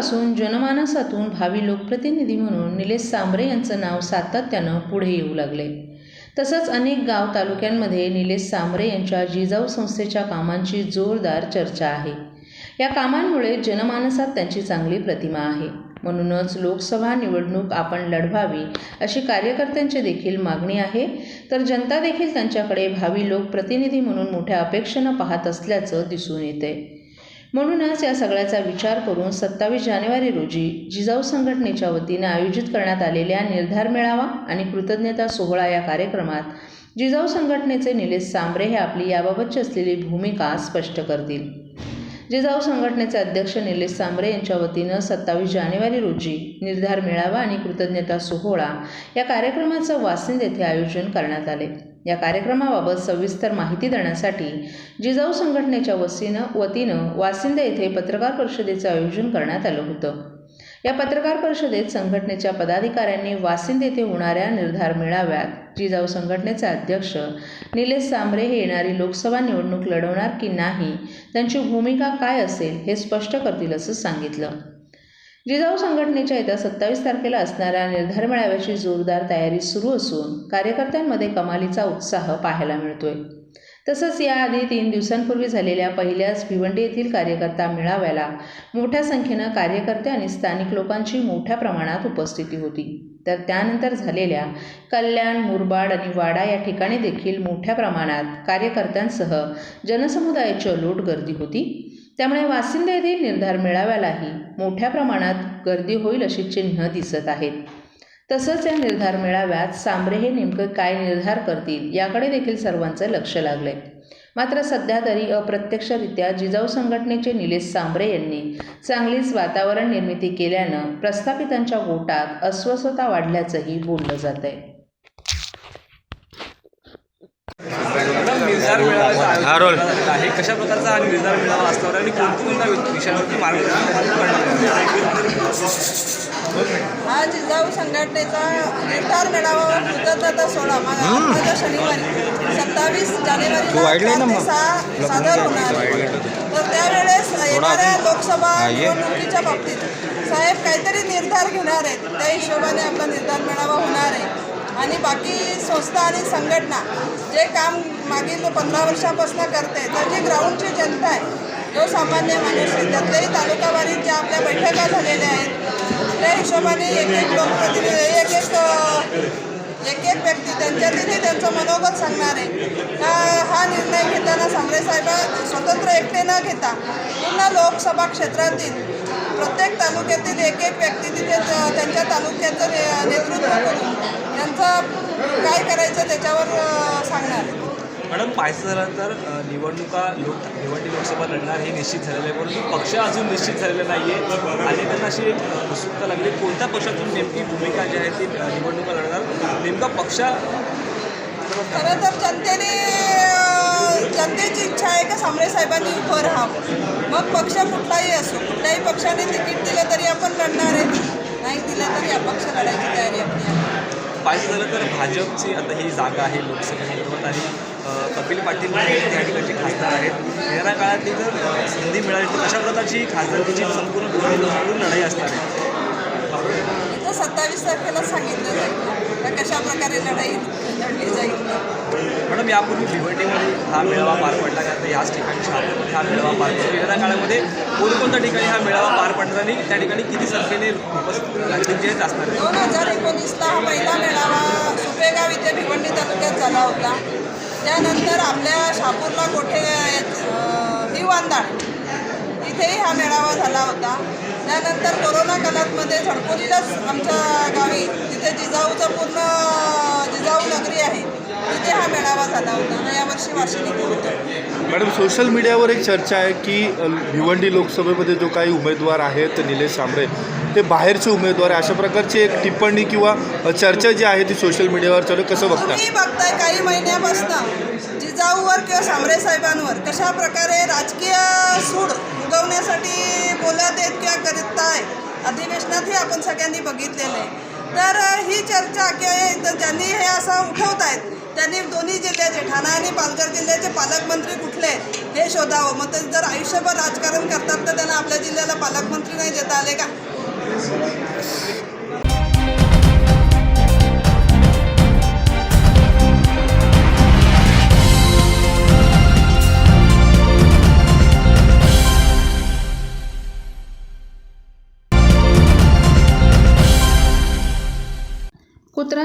गेल्या जनमानसातून भावी लोकप्रतिनिधी म्हणून निलेश सांबरे यांचं नाव सातत्यानं पुढे येऊ लागले. तसंच अनेक गाव तालुक्यांमध्ये निलेश सांबरे यांच्या जिजाऊ संस्थेच्या कामांची जोरदार चर्चा आहे. या कामांमुळे जनमानसात त्यांची चांगली प्रतिमा आहे. म्हणूनच लोकसभा निवडणूक आपण लढवावी अशी कार्यकर्त्यांची देखील मागणी आहे. तर जनता देखील त्यांच्याकडे भावी लोकप्रतिनिधी म्हणून मोठ्या अपेक्षेनं पाहत असल्याचं दिसून येते म्हणूनच या सगळ्याचा विचार करून सत्तावीस जानेवारी रोजी जिजाऊ संघटनेच्या वतीने आयोजित करण्यात आलेल्या निर्धार मेळावा आणि कृतज्ञता सोहळा या कार्यक्रमात जिजाऊ संघटनेचे निलेश सांबरे हे आपली याबाबतची असलेली भूमिका स्पष्ट करतील. जिजाऊ संघटनेचे अध्यक्ष निलेश सांबरे यांच्या वतीनं सत्तावीस जानेवारी रोजी निर्धार मेळावा आणि कृतज्ञता सोहळा या कार्यक्रमाचं वासिंद येथे आयोजन करण्यात आले. या कार्यक्रमाबाबत सविस्तर माहिती देण्यासाठी जिजाऊ संघटनेच्या वसीनं वतीनं वासिंद येथे पत्रकार परिषदेचं आयोजन करण्यात आलं होतं. या पत्रकार परिषदेत संघटनेच्या पदाधिकाऱ्यांनी वासिंद येथे होणाऱ्या निर्धार मेळाव्यात जिजाऊ संघटनेचे अध्यक्ष निलेश सांबरे हे येणारी लोकसभा निवडणूक लढवणार की नाही त्यांची भूमिका काय असेल हे स्पष्ट करतील असं सांगितलं. जिजाऊ संघटनेच्या येत्या सत्तावीस तारखेला असणाऱ्या निर्धार मेळाव्याची जोरदार तयारी सुरू असून कार्यकर्त्यांमध्ये कमालीचा उत्साह पाहायला मिळतोय. तसंच याआधी तीन दिवसांपूर्वी झालेल्या पहिल्याच भिवंडी येथील कार्यकर्ता मेळाव्याला मोठ्या संख्येनं कार्यकर्ते आणि स्थानिक लोकांची मोठ्या प्रमाणात उपस्थिती होती. तर त्यानंतर झालेल्या कल्याण मुरबाड आणि वाडा या ठिकाणी देखील मोठ्या प्रमाणात कार्यकर्त्यांसह जनसमुदायाची अलोट गर्दी होती. त्यामुळे वासिंद येथील निर्धार मेळाव्यालाही मोठ्या प्रमाणात गर्दी होईल अशी चिन्ह दिसत आहेत. तसंच या निर्धार मेळाव्यात सांबरे हे नेमकं काय निर्धार करतील याकडे देखील सर्वांचं लक्ष लागलंय. मात्र सध्या तरी अप्रत्यक्षरित्या जिजाऊ संघटनेचे निलेश सांबरे यांनी चांगलीच वातावरण निर्मिती केल्यानं प्रस्थापितांच्या गोटात अस्वस्थता वाढल्याचंही बोललं जात आहे हा, झालेलं आहे. कशा प्रकारचा हा निर्धार मेळावा असणार आणि कोणत्या विषयावरती मार्गदर्शन? हा जिजाऊ संघटनेचा निर्धार मेळावा व कृतज्ञता सोहळा माझा शनिवारी सत्तावीस जानेवारी? सादर होणार आहे. तर त्यावेळेस येणाऱ्या लोकसभा. निवडणुकीच्या बाबतीत साहेब काहीतरी निर्धार घेणार आहेत. त्या हिशोबाने आपला निर्धार मेळावा होणार आहे. आणि बाकी संस्था आणि संघटना जे काम मागील पंधरा वर्षापासून करते तर जी ग्राउंडची जनता आहे जो सामान्य माणूस आहे त्यातल्याही तालुकावारीत ज्या आपल्या बैठका झालेल्या आहेत त्या हिशोबाने एक एक लोकप्रतिनिधी एक एक एक एक व्यक्ती त्यांच्या तिथे त्यांचं मनोगत सांगणार आहे. का हा निर्णय घेताना सांबरे साहेब स्वतंत्र एकटे न घेता पूर्ण लोकसभा क्षेत्रातील प्रत्येक तालुक्यातील एक एक व्यक्ती तिथे त्यांच्या तालुक्याचं ने- नेतृत्व करून त्यांचं काय करायचं त्याच्यावर सांगणार मॅडम पाहायचं झालं तर निवडणुका लोक भिवंडी लोकसभा लढणार हे निश्चित झालेलं आहे परंतु पक्ष अजून निश्चित झालेला नाही आहे अनेकांना अशी एक उत्सुकता लागली कोणत्या पक्षातून नेमकी भूमिका जी आहे ती निवडणुका लढणार नेमका पक्ष खरं तर जनतेने जनतेची इच्छा आहे का सांबरे साहेबांनी उभं राहावं? मग पक्ष कुठलाही असो कुठल्याही पक्षाने तिकीट दिलं तरी आपण लढणार आहे. नाही दिलं तरी अपक्ष लढायची तयारी आपली आहे. पाहायचं झालं तर भाजपची आता ही जागा आहे लोकसभेसंदर्भात आणि कपिल पाटील त्या ठिकाणचे खासदार आहेत. येणाऱ्या काळातली जर संधी मिळाली तर कशा प्रकारची खासदारकीची संपूर्ण लढाई असणार आहे? इथं सत्तावीस तारखेला सांगितलं जाईल. का कशा प्रकारे लढाई लढली जाईल? मॅडम यापूर्वी भिवंडीमध्ये हा मेळावा पार पडला का? तर याच ठिकाणी शहापूरमध्ये हा मेळावा पार पडतो येणाऱ्या काळामध्ये कोणकोणत्या ठिकाणी हा मेळावा पार पडणार आणि त्या ठिकाणी किती संख्येने उपस्थित असणार? दोन हजार एकोणीसला हा पहिला मेळावा सुपेगाव इथे भिवंडी तालुक्यात झाला होता. त्यानंतर आपल्या शापूरला कोठे दिवांदाळ इथेही हा मेळावा झाला होता. त्यानंतर कोरोना काळातमध्ये झडपोलीलाच आमच्या गावी. तिथे जिजाऊचं पूर्ण जिजाऊ नगरी आहे. तिथे हा मेळावा झाला होता आणि यावर्षी होतं. मॅडम सोशल मीडियावर एक चर्चा आहे की भिवंडी लोकसभेमध्ये जो काही उमेदवार आहेत निलेश सांबरे ते बाहेरचे उमेदवार आहे. अशा प्रकारची एक टिप्पणी किंवा चर्चा जी आहे ती सोशल मीडियावर चालू. कसं बघता? तुम्ही बघताय काही महिन्यापासून जिजाऊवर किंवा सांबरे साहेबांवर कशा प्रकारे राजकीय सूड उगवण्यासाठी बोलत आहेत किंवा करत आहे अधिवेशनातही आपण सगळ्यांनी बघितलेलं आहे. तर ही चर्चा किंवा तर ज्यांनी हे असं उठवत आहेत त्यांनी दोन्ही जिल्ह्याचे ठाणा आणि पालघर जिल्ह्याचे पालकमंत्री कुठले हे शोधावं. मग ते जर आयुष्यभर राजकारण करतात तर त्यांना आपल्या जिल्ह्याला पालकमंत्री नाही देता आले का?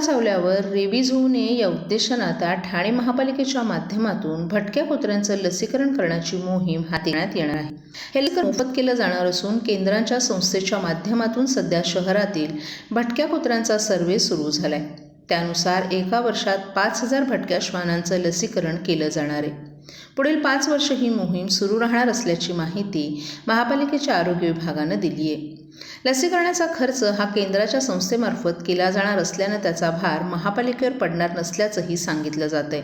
चावल्यावर रेबीज होऊ नये या उद्देशानं आता ठाणे महापालिकेच्या माध्यमातून भटक्या कुत्र्यांचं लसीकरण करण्याची मोहीम हाती घेण्यात येणार आहे. हे लसीकरण मोफत केलं जाणार असून केंद्रांच्या संस्थेच्या माध्यमातून सध्या शहरातील भटक्या कुत्र्यांचा सर्व्हे सुरू झालाय. त्यानुसार एका वर्षात पाच हजार भटक्या श्वानांचं लसीकरण केलं जाणार आहे. पुढील पाच वर्ष ही मोहीम सुरू राहणार असल्याची माहिती महापालिकेच्या आरोग्य विभागानं दिली आहे लसीकरणाचा खर्च हा केंद्राच्या संस्थेमार्फत केला जाणार असल्यानं त्याचा भार महापालिकेवर पडणार नसल्याचंही सांगितलं जात आहे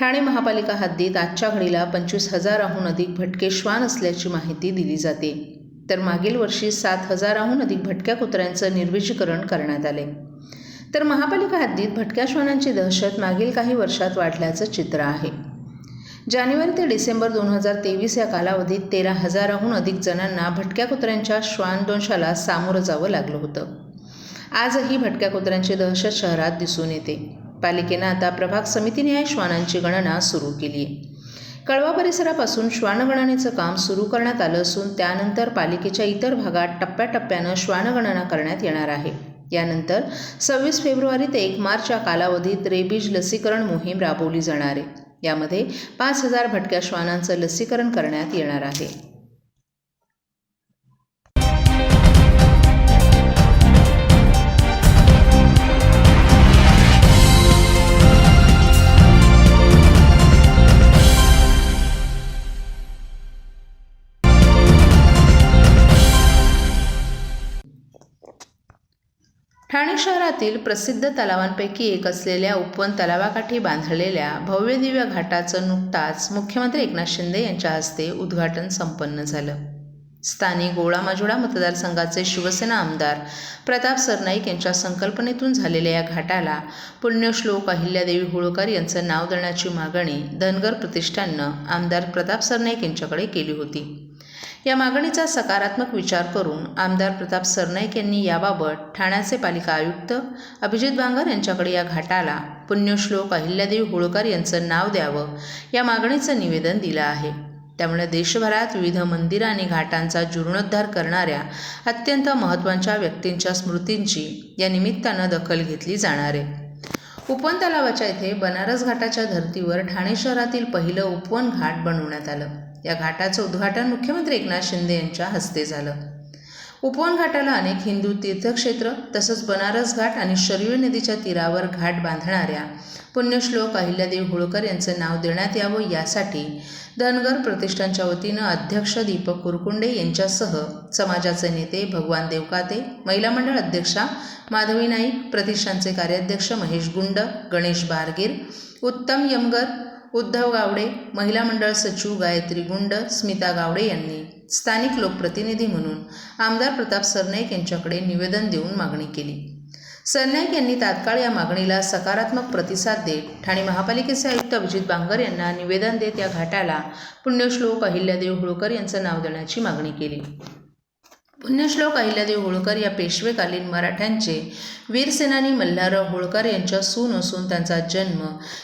ठाणे महापालिका हद्दीत आजच्या घडीला पंचवीस हजाराहून अधिक भटके श्वान असल्याची माहिती दिली जाते. तर मागील वर्षी सात हजाराहून अधिक भटक्या कुत्र्यांचं निर्विजीकरण करण्यात आले तर महापालिका हद्दीत भटक्या श्वानांची दहशत मागील काही वर्षात वाढल्याचं चित्र आहे. जानेवारी ते डिसेंबर दोन हजार तेवीस या कालावधीत तेरा हजाराहून अधिक जणांना भटक्या कुत्र्यांच्या श्वानदोंशाला सामोरं जावं लागलं होतं. आजही भटक्या कुत्र्यांची दहशत शहरात दिसून येते. पालिकेनं आता प्रभाग समितीनिहाय श्वानांची गणना सुरू केली आहे कळवा परिसरापासून श्वानगणनेचं काम सुरू करण्यात आलं असून त्यानंतर पालिकेच्या इतर भागात टप्प्याटप्प्यानं श्वानगणना करण्यात येणार आहे. यानंतर सव्वीस फेब्रुवारी ते एक मार्च या कालावधीत रेबीज लसीकरण मोहीम राबवली जाणार आहे. यामध्ये पाच हजार भटक्या श्वानांचं लसीकरण करण्यात येणार आहे. ठाणे शहरातील प्रसिद्ध तलावांपैकी एक असलेल्या उपवन तलावाकाठी बांधलेल्या भव्यदिव्य घाटाचं नुकताच मुख्यमंत्री एकनाथ शिंदे यांच्या हस्ते उद्घाटन संपन्न झालं. स्थानिक गोळामाजोडा मतदारसंघाचे शिवसेना आमदार प्रताप सरनाईक यांच्या संकल्पनेतून झालेल्या या घाटाला पुण्यश्लोक अहिल्यादेवी होळकर यांचं नाव देण्याची मागणी धनगर प्रतिष्ठाननं आमदार प्रताप सरनाईक यांच्याकडे केली होती. या मागणीचा सकारात्मक विचार करून आमदार प्रताप सरनाईक यांनी याबाबत ठाण्याचे पालिका आयुक्त अभिजित बांगर यांच्याकडे या घाटाला पुण्यश्लोक अहिल्यादेवी होळकर यांचं नाव द्यावं या मागणीचं निवेदन दिलं आहे. त्यामुळे देशभरात विविध मंदिरं आणि घाटांचा जीर्णोद्धार करणाऱ्या अत्यंत महत्त्वाच्या व्यक्तींच्या स्मृतींची या निमित्तानं दखल घेतली जाणार आहे. उपवन तलावाच्या इथे बनारस घाटाच्या धर्तीवर ठाणे शहरातील पहिलं उपवन घाट बनवण्यात आलं. या घाटाचं उद्घाटन मुख्यमंत्री एकनाथ शिंदे यांच्या हस्ते झालं. उपवन घाटाला अनेक हिंदू तीर्थक्षेत्र तसंच बनारस घाट आणि शरयू नदीच्या तीरावर घाट बांधणाऱ्या पुण्यश्लोक अहिल्यादेवी होळकर यांचं नाव देण्यात यावं यासाठी धनगर प्रतिष्ठानच्या वतीनं अध्यक्ष दीपक कुरकुंडे यांच्यासह समाजाचे नेते भगवान देवकाते महिला मंडळ अध्यक्षा माधवी नाईक प्रतिष्ठानचे कार्याध्यक्ष महेश गुंड गणेश बारगीर उत्तम यमगर उद्धव गावडे महिला मंडळ सचिव गायत्री गुंड स्मिता गावडे यांनी स्थानिक लोकप्रतिनिधी म्हणून आमदार प्रताप सरनाईक यांच्याकडे निवेदन देऊन मागणी केली. सरनाईक यांनी तात्काळ या मागणीला सकारात्मक प्रतिसाद देत ठाणे महापालिकेचे आयुक्त अभिजित बांगर यांना निवेदन देत या घाटाला पुण्यश्लोक अहिल्यादेव होळकर यांचं नाव देण्याची मागणी केली. पुण्यश्लोक अहिल्यादेव होळकर या पेशवेकालीन मराठ्यांचे वीरसेनानी मल्हारराव होळकर यांच्या सून असून त्यांचा जन्म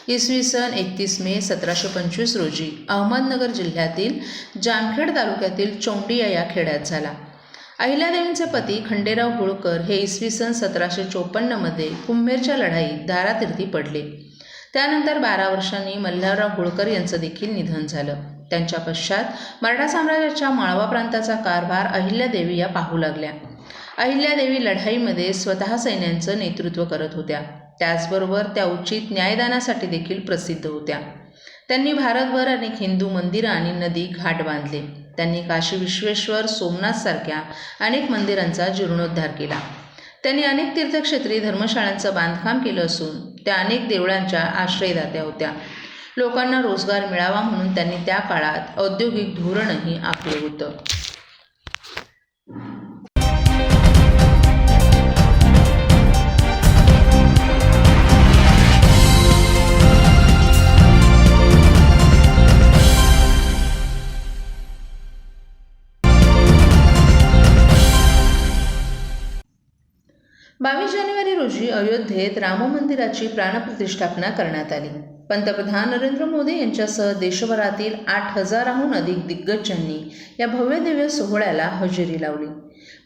इसवी सन एकतीस मे सतराशे पंचवीस रोजी अहमदनगर जिल्ह्यातील जामखेड तालुक्यातील चोंडिया या खेड्यात झाला. अहिल्यादेवींचे पती खंडेराव होळकर हे इसवी सन सतराशे चोपन्नमध्ये कुंभेरच्या लढाईत दारातीर्थी पडले. त्यानंतर बारा वर्षांनी मल्हारराव होळकर यांचं देखील निधन झालं. त्यांच्या पश्चात मराठा साम्राज्याच्या माळवा प्रांताचा कारभार अहिल्यादेवी या पाहू लागल्या. अहिल्यादेवी लढाईमध्ये स्वतः सैन्यांचं नेतृत्व करत होत्या. त्याचबरोबर त्या उचित न्यायदानासाठी देखील प्रसिद्ध होत्या. त्यांनी भारतभर अनेक हिंदू मंदिरं आणि नदी घाट बांधले. त्यांनी काशी विश्वेश्वर सोमनाथसारख्या अनेक मंदिरांचा जीर्णोद्धार केला. त्यांनी अनेक तीर्थक्षेत्री धर्मशाळांचं बांधकाम केलं असून त्या अनेक देवळांच्या आश्रयदात्या होत्या. लोकांना रोजगार मिळावा म्हणून त्यांनी त्या काळात औद्योगिक धोरणही आखले होतं. बावीस जानेवारी रोजी अयोध्येत राम मंदिराची प्राणप्रतिष्ठापना करण्यात आली. पंतप्रधान नरेंद्र मोदी यांच्यासह देशभरातील आठ हजाराहून अधिक दिग्गजांनी या भव्य दिव्य सोहळ्याला हजेरी लावली.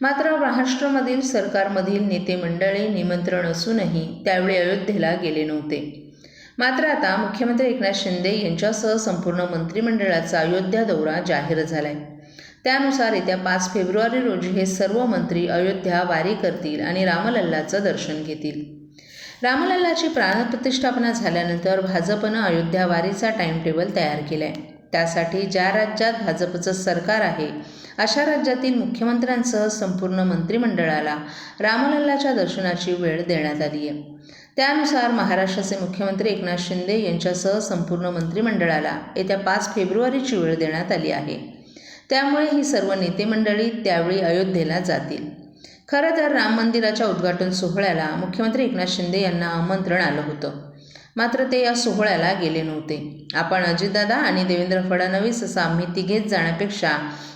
मात्र महाराष्ट्रामधील सरकारमधील नेते मंडळी निमंत्रण असूनही त्यावेळी अयोध्येला गेले नव्हते. मात्र आता मुख्यमंत्री एकनाथ शिंदे यांच्यासह संपूर्ण मंत्रिमंडळाचा अयोध्या दौरा जाहीर झालाय. त्यानुसार येत्या पाच फेब्रुवारी रोजी हे सर्व मंत्री अयोध्या वारी करतील आणि रामलल्लाचं दर्शन घेतील. रामलल्लाची प्राणप्रतिष्ठापना झाल्यानंतर भाजपनं अयोध्या वारीचा टाइमटेबल तयार केला आहे त्यासाठी ज्या राज्यात भाजपचं सरकार आहे अशा राज्यातील मुख्यमंत्र्यांसह संपूर्ण मंत्रिमंडळाला रामलल्लाच्या दर्शनाची वेळ देण्यात आली आहे. त्यानुसार महाराष्ट्राचे मुख्यमंत्री एकनाथ शिंदे यांच्यासह संपूर्ण मंत्रिमंडळाला येत्या पाच फेब्रुवारीची वेळ देण्यात आली आहे. त्यामुळे ही सर्व नेते मंडळी त्यावेळी अयोध्येला जातील. खरं तर राम मंदिराच्या उद्घाटन सोहळ्याला मुख्यमंत्री एकनाथ शिंदे यांना आमंत्रण आलं होतं. मात्र ते या सोहळ्याला गेले नव्हते. आपण अजितदादा आणि देवेंद्र फडणवीस असं आम्ही तिघेच जाण्यापेक्षा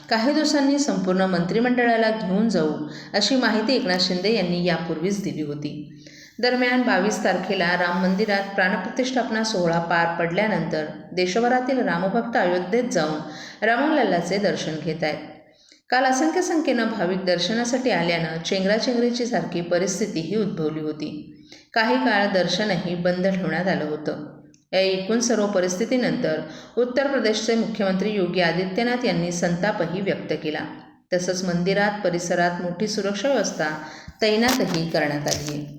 काही दिवसांनी संपूर्ण मंत्रिमंडळाला घेऊन जाऊ अशी माहिती एकनाथ शिंदे यांनी यापूर्वीच दिली होती. दरम्यान बावीस तारखेला राम मंदिरात प्राणप्रतिष्ठापना सोहळा पार पडल्यानंतर देशभरातील रामभक्त अयोध्येत जाऊन रामलल्लाचे दर्शन घेत आहेत. काल असंख्य संख्येनं भाविक दर्शनासाठी आल्यानं चेंगराचेंगरीची सारखी परिस्थितीही उद्भवली होती. काही काळ दर्शनही बंद ठेवण्यात आलं होतं. या एकूण सर्व परिस्थितीनंतर उत्तर प्रदेशचे मुख्यमंत्री योगी आदित्यनाथ यांनी संतापही व्यक्त केला. तसंच मंदिरात परिसरात मोठी सुरक्षा व्यवस्था तैनातही करण्यात आली आहे.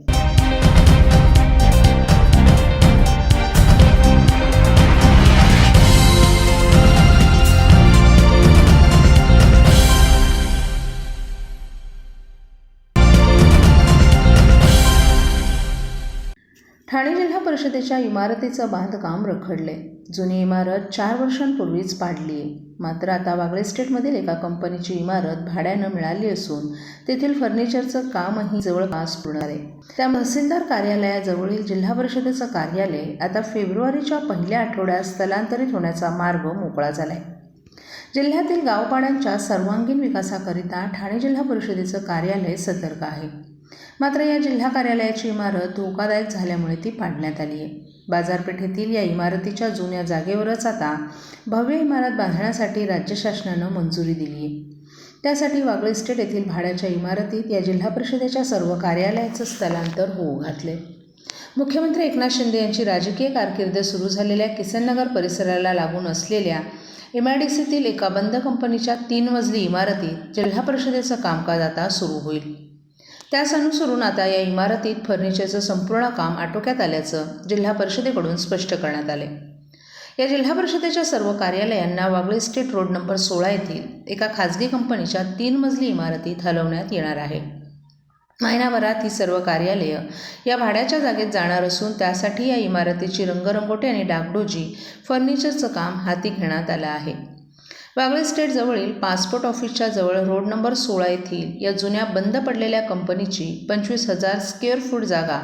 ठाणे जिल्हा परिषदेच्या इमारतीचं बांधकाम रखडले. जुनी इमारत चार वर्षांपूर्वीच पाडली. आहे मात्र आता वागळे स्टेटमधील एका कंपनीची इमारत भाड्यानं मिळाली असून तेथील फर्निचरचं कामही जवळपास पूर्ण आहे त्या तहसीलदार कार्यालयाजवळील जिल्हा परिषदेचं कार्यालय आता फेब्रुवारीच्या पहिल्या आठवड्यात स्थलांतरित होण्याचा मार्ग मोकळा झालाय. जिल्ह्यातील गावपाड्यांच्या सर्वांगीण विकासाकरिता ठाणे जिल्हा परिषदेचं कार्यालय सतर्क आहे. मात्र या जिल्हा कार्यालयाची इमारत धोकादायक झाल्यामुळे ती पाडण्यात आली आहे बाजारपेठेतील या इमारतीच्या जुन्या जागेवरच आता भव्य इमारत बांधण्यासाठी राज्य शासनानं मंजुरी दिली आहे त्यासाठी वागळे इस्टेट येथील भाड्याच्या इमारतीत या जिल्हा परिषदेच्या सर्व कार्यालयाचं स्थलांतर होऊ घातले मुख्यमंत्री एकनाथ शिंदे यांची राजकीय कारकीर्द सुरू झालेल्या किसननगर परिसराला लागून असलेल्या एम आय डी सीतील एका बंद कंपनीच्या तीन मजली इमारतीत जिल्हा परिषदेचं कामकाज आता सुरू होईल. त्यास अनुसरून आता या इमारतीत फर्निचरचं संपूर्ण काम आटोक्यात आल्याचं जिल्हा परिषदेकडून स्पष्ट करण्यात आले. या जिल्हा परिषदेच्या सर्व कार्यालयांना वागळे स्टेट रोड नंबर सोळा येथील एका खाजगी कंपनीच्या तीन मजली इमारतीत हलवण्यात येणार आहे. महिनाभरात ही सर्व कार्यालयं या भाड्याच्या जागेत जाणार असून त्यासाठी या इमारतीची रंगरंगोटी आणि डागडोजी फर्निचरचं काम हाती घेण्यात आलं आहे. वागळे स्टेटजवळील पासपोर्ट ऑफिसच्या जवळ रोड नंबर सोळा येथील या जुन्या बंद पडलेल्या कंपनीची पंचवीस हजार स्क्वेअर फूट जागा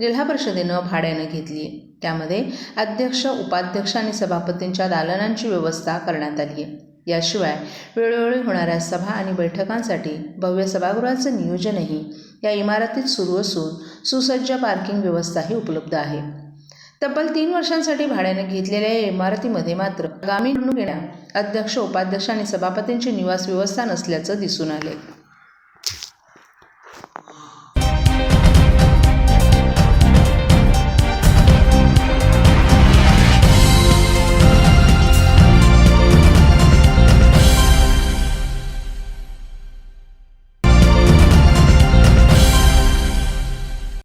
जिल्हा परिषदेनं भाड्यानं घेतली. आहे त्यामध्ये अध्यक्ष उपाध्यक्ष आणि सभापतींच्या दालनांची व्यवस्था करण्यात आली. आहे याशिवाय वेळोवेळी होणाऱ्या सभा आणि बैठकांसाठी भव्य सभागृहाचं नियोजनही या इमारतीत सुरू असून सुसज्ज पार्किंग व्यवस्थाही उपलब्ध आहे. तब्बल तीन वर्षांसाठी भाड्याने घेतलेल्या या इमारतीमध्ये मात्र आगामी निवडणूक येण्या अध्यक्ष उपाध्यक्ष आणि सभापतींची निवास व्यवस्था नसल्याचं दिसून आले